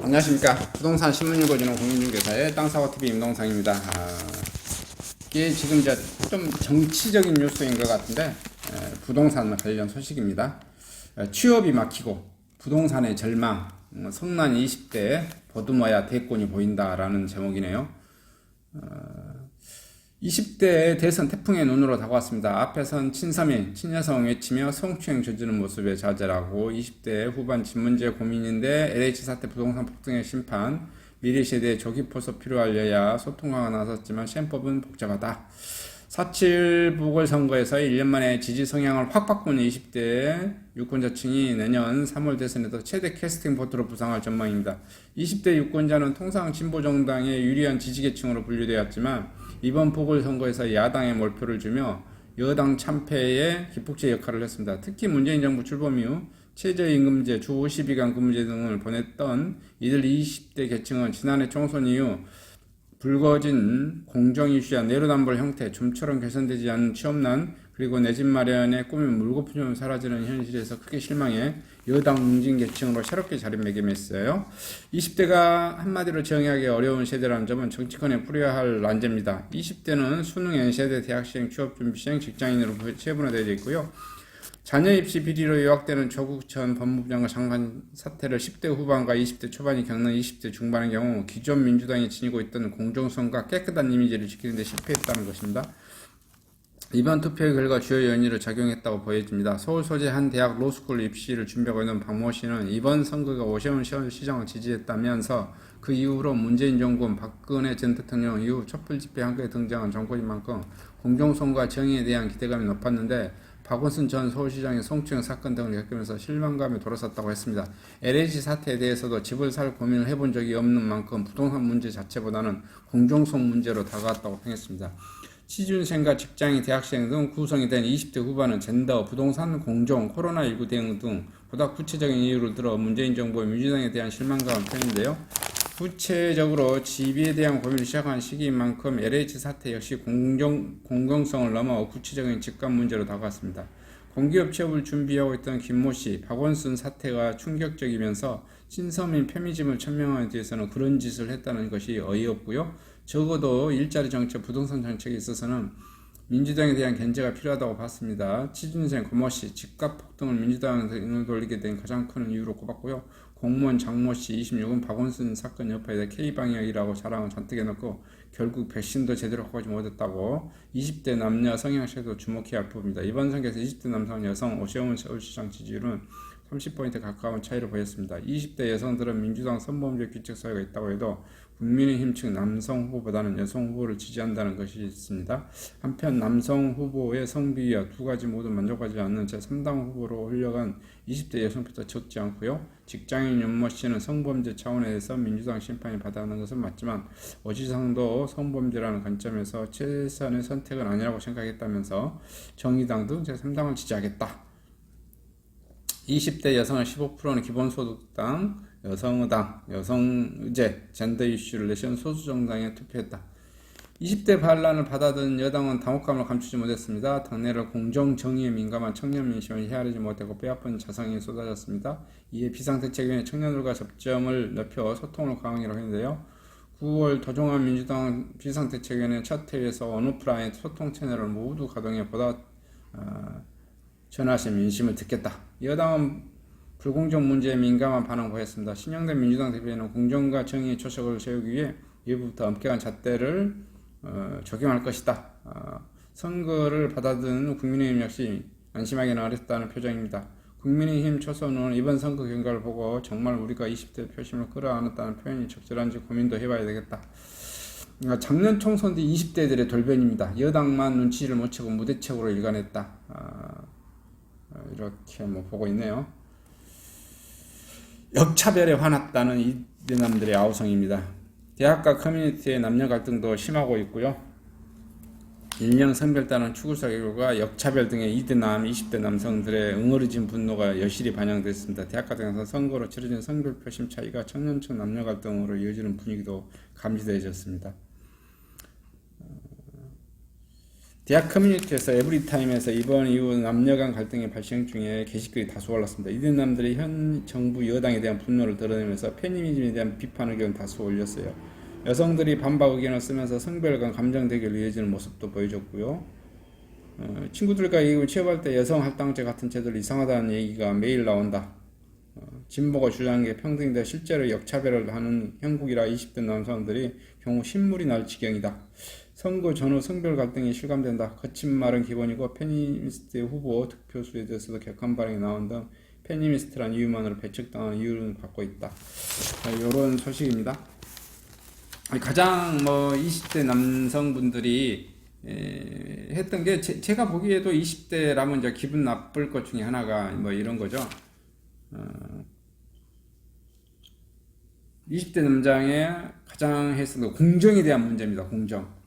안녕하십니까. 부동산 신문 읽어주는 공인중개사의 땅사고TV 임동상입니다. 아, 이게 지금 이제 좀 정치적인 뉴스인 것 같은데 에, 부동산 관련 소식입니다. 에, 취업이 막히고 부동산의 절망 음, 성난 20대 보듬어야 대권이 보인다라는 제목이네요 20대 대선 태풍의 눈으로 다가왔습니다. 앞에선 친서민, 친여성 외치며 성추행 저지르는 모습에 좌절하고 20대 후반 집 문제 고민인데 LH 사태 부동산 폭등의 심판, 미래 세대의 조기 포섭 필요할 여야 소통하가 나섰지만 시행법은 복잡하다. 4.7 보궐선거에서 1년 만에 지지 성향을 확 바꾼 20대 유권자층이 내년 3월 대선에서 최대 캐스팅 보트로 부상할 전망입니다. 20대 유권자는 통상 진보정당의 유리한 지지계층으로 분류되었지만 이번 보궐선거에서 야당에 몰표를 주며 여당 참패에 기폭제 역할을 했습니다. 특히 문재인 정부 출범 이후 최저임금제, 주 52간 근무제 등을 보냈던 이들 20대 계층은 지난해 총선 이후 불거진 공정 이슈야 내로남불 형태, 좀처럼 개선되지 않은 취업난, 그리고 내 집 마련의 꿈이 물거품처럼 사라지는 현실에서 크게 실망해 여당 응징 계층으로 새롭게 자리매김했어요. 20대가 한마디로 정의하기 어려운 세대라는 점은 정치권에 뿌려야 할 난제입니다. 20대는 수능 N세대 대학생 취업준비생 직장인으로 체분화되어 있고요. 자녀 입시 비리로 요약되는 조국 전 법무부 장관 사태를 10대 후반과 20대 초반이 겪는 20대 중반의 경우 기존 민주당이 지니고 있던 공정성과 깨끗한 이미지를 지키는 데 실패했다는 것입니다. 이번 투표의 결과 주요 연유로 작용했다고 보여집니다. 서울 소재 한 대학 로스쿨 입시를 준비하고 있는 박모 씨는 이번 선거가 오세훈 시장을 지지했다면서 그 이후로 문재인 정권 박근혜 전 대통령 이후 촛불 집회 함께 등장한 정권인 만큼 공정성과 정의에 대한 기대감이 높았는데 박원순 전 서울시장의 성추행 사건 등을 겪으면서 실망감에 돌아섰다고 했습니다. LH 사태에 대해서도 집을 살 고민을 해본 적이 없는 만큼 부동산 문제 자체보다는 공정성 문제로 다가왔다고 평했습니다. 취준생과 직장인, 대학생 등 구성이 된 20대 후반은 젠더, 부동산 공정, 코로나19 대응 등 보다 구체적인 이유를 들어 문재인 정부의 민주당에 대한 실망감을 표했는데요. 구체적으로 집에 대한 고민을 시작한 시기인 만큼 LH 사태 역시 공정, 공정성을 넘어 구체적인 직감 문제로 다가왔습니다. 공기업 취업을 준비하고 있던 김모 씨, 박원순 사태가 충격적이면서 신서민 페미즘을 천명하는 데에서는 그런 짓을 했다는 것이 어이없고요. 적어도 일자리 정책, 부동산 정책에 있어서는 민주당에 대한 견제가 필요하다고 봤습니다. 취준생 고모 씨 집값 폭등을 민주당에 눈을 돌리게 된 가장 큰 이유로 꼽았고요. 공무원 장모 씨 26은 박원순 사건 여파에 K방역이라고 자랑을 잔뜩 해놓고 결국 백신도 제대로 하지 못했다고 20대 남녀 성향시도 주목해야 할 부분입니다. 이번 선거에서 20대 남성 여성 오세훈 서울시장 지지율은 30포인트 가까운 차이를 보였습니다. 20대 여성들은 민주당 선범죄 규칙 사유가 있다고 해도 국민의힘 측 남성 후보보다는 여성 후보를 지지한다는 것이 있습니다. 한편 남성 후보의 성비와 두 가지 모두 만족하지 않는 제3당 후보로 흘러간 20대 여성표도 적지 않고요. 직장인 윤모 씨는 성범죄 차원에서 민주당 심판이 받아는 것은 맞지만 어지상도 성범죄라는 관점에서 최선의 선택은 아니라고 생각했다면서 정의당 등 제3당을 지지하겠다. 20대 여성의 15%는 기본소득당, 여성의당, 여성의제, 젠더 이슈를 내세운 소수 정당에 투표했다. 20대 반란을 받아든 여당은 당혹감을 감추지 못했습니다. 당내를 공정 정의에 민감한 청년 민심을 헤아리지 못하고 뼈아픈 자성이 쏟아졌습니다. 이에 비상대책위원회 청년들과 접점을 넓혀 소통을 강화하기로 했는데요. 9월 도종환 민주당 비상대책위원회 첫 회의에서 온오프라인 소통 채널을 모두 가동해 보다 어, 전하신 민심을 듣겠다. 여당은 불공정 문제에 민감한 반응을 보였습니다. 신영대 민주당 대표는 공정과 정의의 초석을 세우기 위해 이후부터 엄격한 잣대를 어, 적용할 것이다. 어, 선거를 받아든 국민의힘 역시 안심하기 어렵다는 표정입니다. 국민의힘 초선은 이번 선거 결과를 보고 정말 우리가 20대 표심을 끌어안았다는 표현이 적절한지 고민도 해봐야 되겠다. 그러니까 작년 총선 뒤 20대들의 돌변입니다. 여당만 눈치를 못 채고 무대책으로 일관했다. 어, 이렇게 뭐 보고 있네요. 역차별에 화났다는 이대남들의 아우성입니다. 대학과 커뮤니티의 남녀 갈등도 심하고 있고요. 일명 성별다는 추구사 결과 역차별 등의 이대남 20대 남성들의 응어리진 분노가 여실히 반영됐습니다. 대학가 등에서 선거로 치러진 성별 표심 차이가 청년층 남녀 갈등으로 이어지는 분위기도 감지되어졌습니다. 대학 커뮤니티에서 에브리타임에서 이번 이후 남녀 간 갈등이 발생 중에 게시글이 다수 올랐습니다. 이들 남들이 현 정부 여당에 대한 분노를 드러내면서 페미니즘에 대한 비판 의견 다수 올렸어요. 여성들이 반박 의견을 쓰면서 성별 간 감정 대결을 이어지는 모습도 보여줬고요. 어, 친구들과 이걸 취업할 때 여성 할당제 같은 제도를 이상하다는 얘기가 매일 나온다. 어, 진보가 주장한 게 평등인데 실제로 역차별을 하는 형국이라 20대 남성들이 경우 신물이 날 지경이다. 선거 전후 성별 갈등이 실감된다. 거친 말은 기본이고 페미니스트 후보 득표수에 대해서도 격한 반응이 나온 등 페미니스트란 이유만으로 배척당하는 이유를 받고 있다. 이런 소식입니다. 가장 뭐 20대 남성분들이 에, 했던 게 제, 가 보기에도 20대라면 이제 기분 나쁠 것 중에 하나가 뭐 이런 거죠. 어, 20대 남장의 가장 했던 거 공정에 대한 문제입니다. 공정.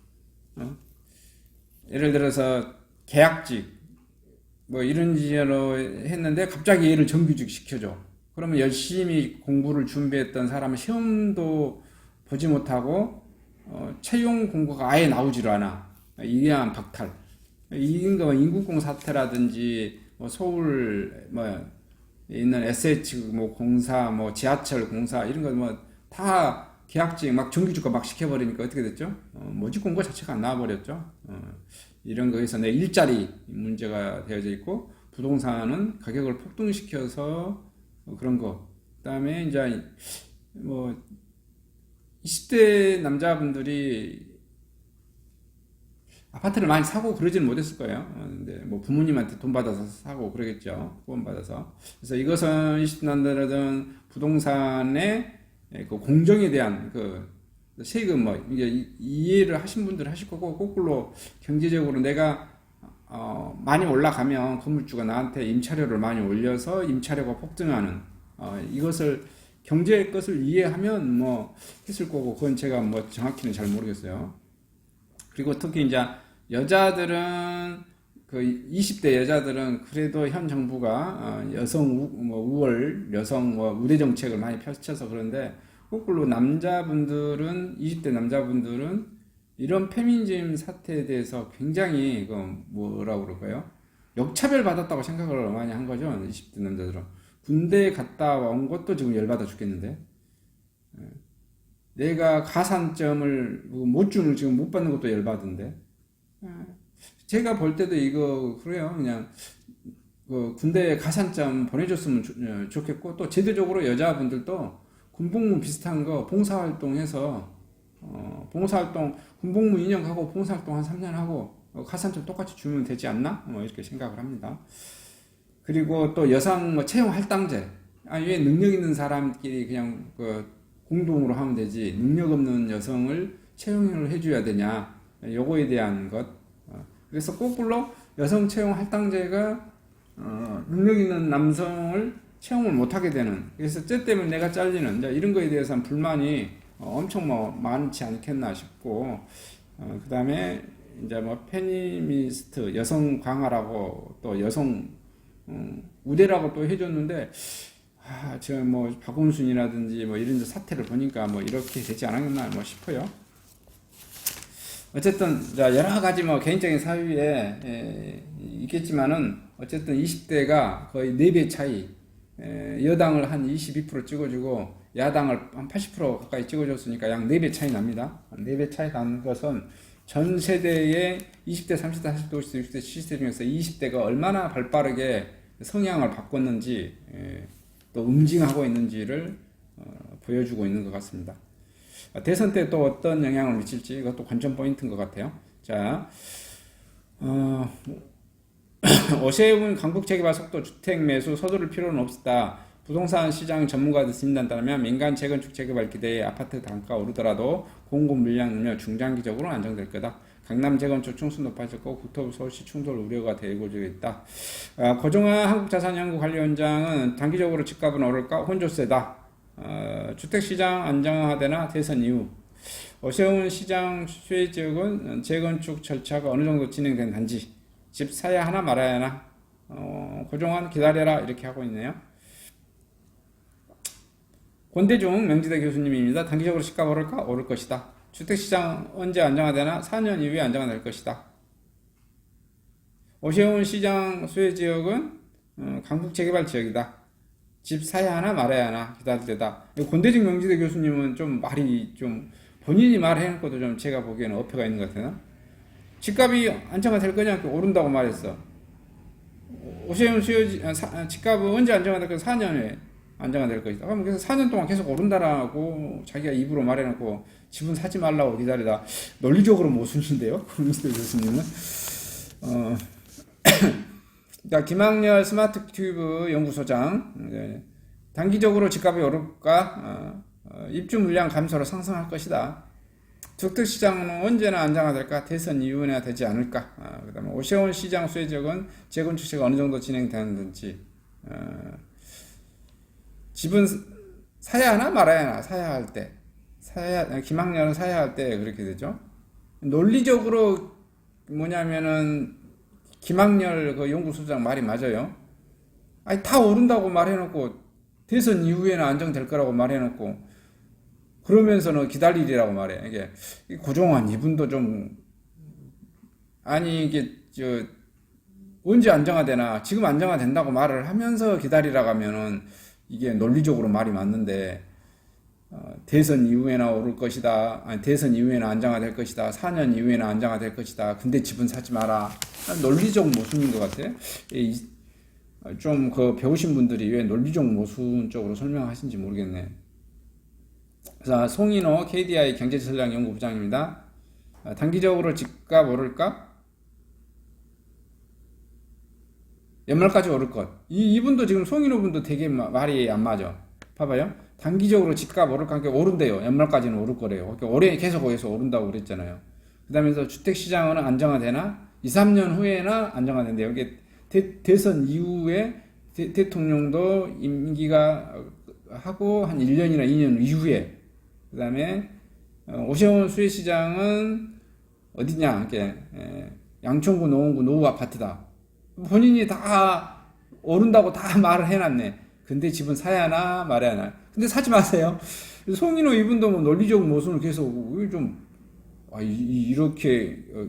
어? 예를 들어서 계약직 뭐 이런 지로 했는데 갑자기 얘를 정규직 시켜줘. 그러면 열심히 공부를 준비했던 사람은 시험도 보지 못하고 어, 채용 공고가 아예 나오지를 않아. 이해한 박탈. 이거 뭐 인구공 사태라든지 뭐 서울 뭐 있는 SH 뭐 공사 뭐 지하철 공사 이런 거뭐다 계약직 막 정규직화 막 시켜버리니까 어떻게 됐죠? 어, 모집 공고 자체가 안 나와버렸죠. 어, 이런 거에서 내 일자리 문제가 되어져 있고 부동산은 가격을 폭등시켜서 어, 그런 거. 그다음에 이제 뭐 20대 남자분들이 아파트를 많이 사고 그러지는 못했을 거예요. 어, 근데 뭐 부모님한테 돈 받아서 사고 그러겠죠. 후원 받아서. 그래서 이것은 20대 남자들은 부동산의 그 공정에 대한 그 세금 뭐 이게 이해를 하신 분들 하실 거고 거꾸로 경제적으로 내가 어 많이 올라가면 건물주가 나한테 임차료를 많이 올려서 임차료가 폭등하는 어 이것을 경제의 것을 이해하면 뭐 했을 거고 그건 제가 뭐 정확히는 잘 모르겠어요. 그리고 특히 이제 여자들은 그 20대 여자들은 그래도 현 정부가 어, 여성 우, 뭐 우월 여성 뭐 우대 정책을 많이 펼쳐서 그런데 거꾸로 남자분들은 20대 남자분들은 이런 페미니즘 사태에 대해서 굉장히 그 뭐라고 그럴까요? 역차별 받았다고 생각을 많이 한 거죠. 20대 남자들은 군대 갔다 온 것도 지금 열받아 죽겠는데 예. 내가 가산점을 못 주는 지금 못 받는 것도 열받은데 예. 제가 볼 때도 이거 그래요. 그냥 그 군대 가산점 보내줬으면 좋, 좋겠고 또 제도적으로 여자분들도 군복무 비슷한 거 봉사활동해서 어, 봉사활동 군복무 2년 가고 봉사활동 한 3년 하고 어, 가산점 똑같이 주면 되지 않나? 뭐 이렇게 생각을 합니다. 그리고 또 여성 뭐 채용 할당제 아니 왜 능력 있는 사람끼리 그냥 그 공동으로 하면 되지 능력 없는 여성을 채용을 해줘야 되냐 요거에 대한 것 어, 그래서 거꾸로 여성 채용 할당제가 어, 능력 있는 남성을 채용을 못하게 되는 그래서 쟤 때문에 내가 잘리는 이런 거에 대해서는 불만이 어, 엄청 뭐 많지 않겠나 싶고 어, 그 다음에 이제 뭐 페미니스트 여성 강화라고 또 여성 음, 우대라고 또 해줬는데 아, 저뭐 박원순이라든지 뭐 이런 사태를 보니까 뭐 이렇게 되지 않았나 뭐 싶어요. 어쨌든 여러 가지 뭐 개인적인 사유에 에, 있겠지만은 어쨌든 20대가 거의 4배 차이 에, 여당을 한 22% 찍어주고 야당을 한 80% 가까이 찍어줬으니까 약 4배 차이 납니다. 4배 차이 나는 것은 전 세대의 20대, 30대, 40대, 50대, 60대, 70대 중에서 20대가 얼마나 발빠르게 성향을 바꿨는지 에, 또 응징하고 있는지를 어, 보여주고 있는 것 같습니다. 대선 때 또 어떤 영향을 미칠지 이것도 관전 포인트인 것 같아요. 자, 어, 오세훈 강북 재개발 속도 주택 매수 서두를 필요는 없다. 부동산 시장 전문가들 진단다면 민간 재건축 재개발 기대에 아파트 단가 오르더라도 공급 물량 늘며 중장기적으로 안정될 거다. 강남 재건축 충수 높아질 거고 국토부 서울시 충돌 우려가 되고 있다. 아, 고종환 한국자산연구관리원장은 단기적으로 집값은 오를까 혼조세다. 어, 주택시장 안정화되나 대선 이후 오세훈 시장 수혜 지역은 재건축 절차가 어느 정도 진행된 단지 집 사야 하나 말아야 하나 어, 고종환 기다려라 이렇게 하고 있네요. 권대중 명지대 교수님입니다. 단기적으로 시가 오를까? 오를 것이다. 주택시장 언제 안정화되나? 4년 이후에 안정화될 것이다. 오세훈 시장 수혜 지역은 어, 강북 재개발 지역이다. 집 사야 하나 말아야 하나 기다릴 때다. 권대중 명지대 교수님은 좀 말이 좀 본인이 말해놓고도 좀 제가 보기에는 어폐가 있는 것 같아요. 집값이 안정화 될 거냐 오른다고 말했어. 오세훈 수요 아, 사- 아, 집값은 언제 안정화될 거냐? 4년에 안정화될 것이다. 그럼 그래서 4년 동안 계속 오른다라고 자기가 입으로 말해놓고 집은 사지 말라고 기다리다 논리적으로 모순인데요. 권대중 교수님은 어. 자, 김학렬 스마트 튜브 연구소장 네. 단기적으로 집값이 오를까 어, 어, 입주 물량 감소로 상승할 것이다. 주택 시장은 언제나 안정화될 까? 대선 이후에나 되지 않을까? 아, 그다음에 오세훈 시장 수혜 지역은 재건축세가 어느 정도 진행되는지 어, 집은 사야 하나 말아야 하나 사야 할 때 사야 김학렬은 사야 할 때 그렇게 되죠. 논리적으로 뭐냐면은 김학렬 그 연구소장 말이 맞아요. 아니 다 오른다고 말해놓고 대선 이후에는 안정될 거라고 말해놓고 그러면서는 기다리리라고 말해. 이게 이 고종환 이분도 좀 아니 이게 저 언제 안정화되나 지금 안정화된다고 말을 하면서 기다리라고 하면은 이게 논리적으로 말이 맞는데 어, 대선 이후에나 오를 것이다. 아니 대선 이후에는 안정화될 것이다. 4년 이후에는 안정화될 것이다. 근데 집은 사지 마라. 논리적 모순인 것 같아. 좀그 배우신 분들이 왜 논리적 모순 쪽으로 설명하신지 모르겠네. 자, 송인호 KDI 경제전략 연구부장입니다. 아, 단기적으로 집값 오를까? 연말까지 오를 것. 이 이분도 지금 송인호 분도 되게 마- 말이 안 맞아. 봐봐요. 단기적으로 집값 오를까? 그러니까 오른대요. 연말까지는 오를 거래요. 그러니까 올해 계속 거기서 오른다고 그랬잖아요. 그 다음에 주택 시장은 안정화되나? 2, 3년 후에나 안정화된대요. 이게 대, 대선 이후에 대, 대통령도 임기가 하고 한 1년이나 2년 이후에 그 다음에 오세훈 수혜시장은 어디냐? 이렇게 에, 양천구 노원구 노후 아파트다. 본인이 다 오른다고 다 말을 해놨네. 근데 집은 사야 하나 말아야 하나. 근데 사지 마세요. 송인호 이분도 뭐 논리적 모순을 계속 왜 좀, 아, 이- 이- 이렇게, 어,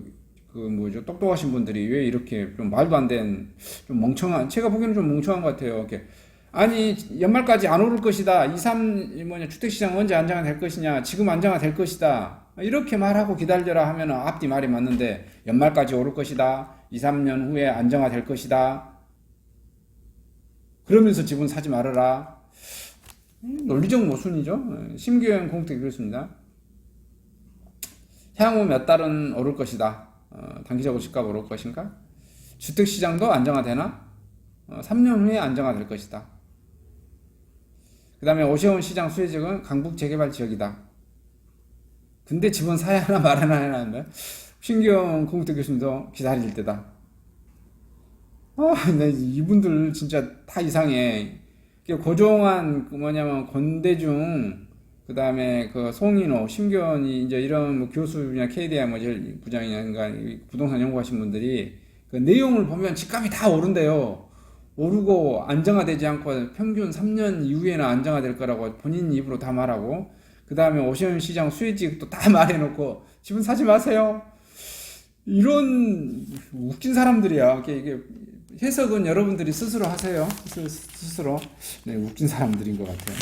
그 뭐죠. 똑똑하신 분들이 왜 이렇게 좀 말도 안 된, 좀 멍청한, 제가 보기에는 좀 멍청한 것 같아요. 이렇게. 아니, 연말까지 안 오를 것이다. 2, 3, 뭐냐, 주택시장 언제 안정화 될 것이냐. 지금 안정화 될 것이다. 이렇게 말하고 기다려라 하면은 앞뒤 말이 맞는데, 연말까지 오를 것이다. 2, 3년 후에 안정화 될 것이다. 그러면서 집은 사지 말아라. 음, 논리적 모순이죠. 예, 심규현 공택 그렇습니다. 향후 몇 달은 오를 것이다. 어, 단기적으로 집값 오를 것인가? 주택 시장도 안정화되나? 어, 3년 후에 안정화될 것이다. 그 다음에 오세훈 시장 수혜지역은 강북 재개발 지역이다. 근데 집은 사야 하나 말아야 하나 신규영 공택 교수님도 기다릴 때다. 아, 나 이분들 진짜 다 이상해. 고종환 그 뭐냐면 권대중 그 다음에 그 송인호, 심견이 이제 이런 뭐 교수냐 KDI 뭐 제일 부장이냐 이 부동산 연구하신 분들이 그 내용을 보면 집값이 다 오른대요. 오르고 안정화되지 않고 평균 3년 이후에는 안정화될 거라고 본인 입으로 다 말하고 그 다음에 오세훈 시장 수혜지역도 다 말해놓고 집은 사지 마세요. 이런 웃긴 사람들이야. 이게 해석은 여러분들이 스스로 하세요. 스- 스스로. 네, 웃긴 사람들인 것 같아요.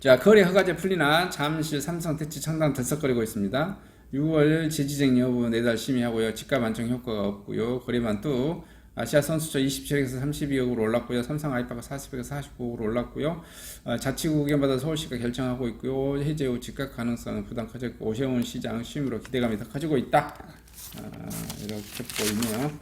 자, 거래 허가제 풀리나 잠실 삼성 대치 청당 들썩거리고 있습니다. 6월 재지쟁 여부 내달 심의하고요. 집값 안정 효과가 없고요. 거래만 또 아시아 선수촌 27억에서 32억으로 올랐고요. 삼성 아이파가 40억에서 49억으로 올랐고요. 어, 자치구 의견받아 서울시가 결정하고 있고요. 해제 후 집값 가능성은 부담 커졌고 오세훈 시장 심으로 기대감이 더 커지고 있다. 아, 이렇게 보이네요.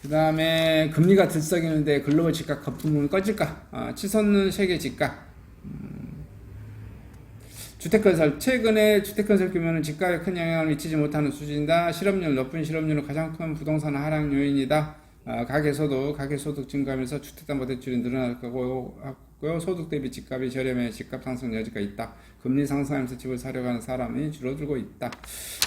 그 다음에 금리가 들썩이는데 글로벌 집값 거품은 꺼질까? 아, 치솟는 세계 집값. 음, 주택건설 최근에 주택건설 규모는 집값에 큰 영향을 미치지 못하는 수준이다. 실업률 높은 실업률은 가장 큰 부동산 하락 요인이다. 아, 가계소득 가계소득 증가하면서 주택담보대출이 늘어날 거고 고요 소득 대비 집값이 저렴해 집값 상승 여지가 있다. 금리 상승하면서 집을 사려고 하는 사람이 줄어들고 있다.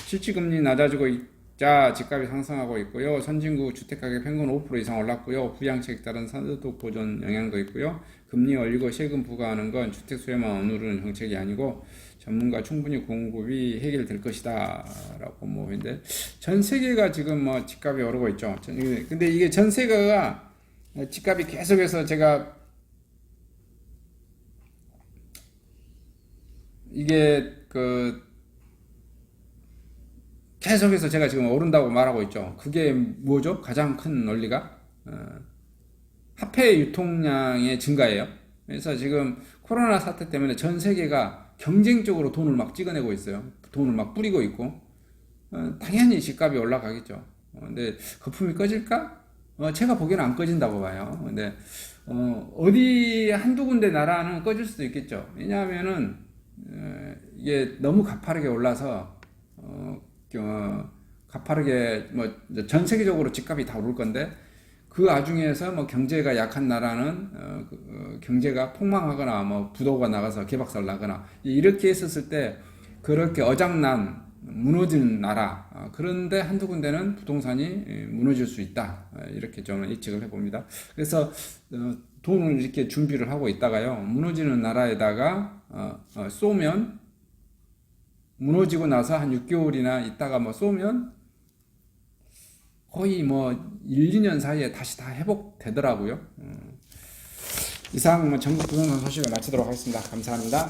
실질금리 낮아지고 있, 자, 집값이 상승하고 있고요. 선진국 주택가격 평균 5% 이상 올랐고요. 부양책에 따른 산소독 보존 영향도 있고요. 금리 올리고 세금 부과하는 건 주택 수요만 오르는 정책이 아니고 전문가 충분히 공급이 해결될 것이다라고 뭐 근데 전 세계가 지금 뭐 집값이 오르고 있죠. 전- 근데 이게 전 세계가 집값이 계속해서 제가 이게 그 계속해서 제가 지금 오른다고 말하고 있죠. 그게 뭐죠? 가장 큰 논리가 어, 화폐 유통량의 증가예요. 그래서 지금 코로나 사태 때문에 전 세계가 경쟁적으로 돈을 막 찍어내고 있어요. 돈을 막 뿌리고 있고 어, 당연히 집값이 올라가겠죠. 어, 근데 거품이 꺼질까? 어, 제가 보기에는 안 꺼진다고 봐요. 근데 어, 어디 한두 군데 나라는 꺼질 수도 있겠죠. 왜냐하면은 어, 이게 너무 가파르게 올라서 어, 어, 가파르게 뭐 전 세계적으로 집값이 다 오를 건데 그 와중에서 뭐 경제가 약한 나라는 어, 그, 어, 경제가 폭망하거나 뭐 부도가 나가서 개박살 나거나 이렇게 했었을 때 그렇게 어장난 무너지는 나라 어, 그런데 한두 군데는 부동산이 예, 무너질 수 있다 어, 이렇게 저는 예측을 해봅니다. 그래서 어, 돈을 이렇게 준비를 하고 있다가요 무너지는 나라에다가 쏘면 무너지고 나서 한 6개월이나 있다가 뭐 쏘면 거의 뭐 1, 2년 사이에 다시 다 회복되더라고요. 음. 이상 뭐 전국 부동산 소식을 마치도록 하겠습니다. 감사합니다.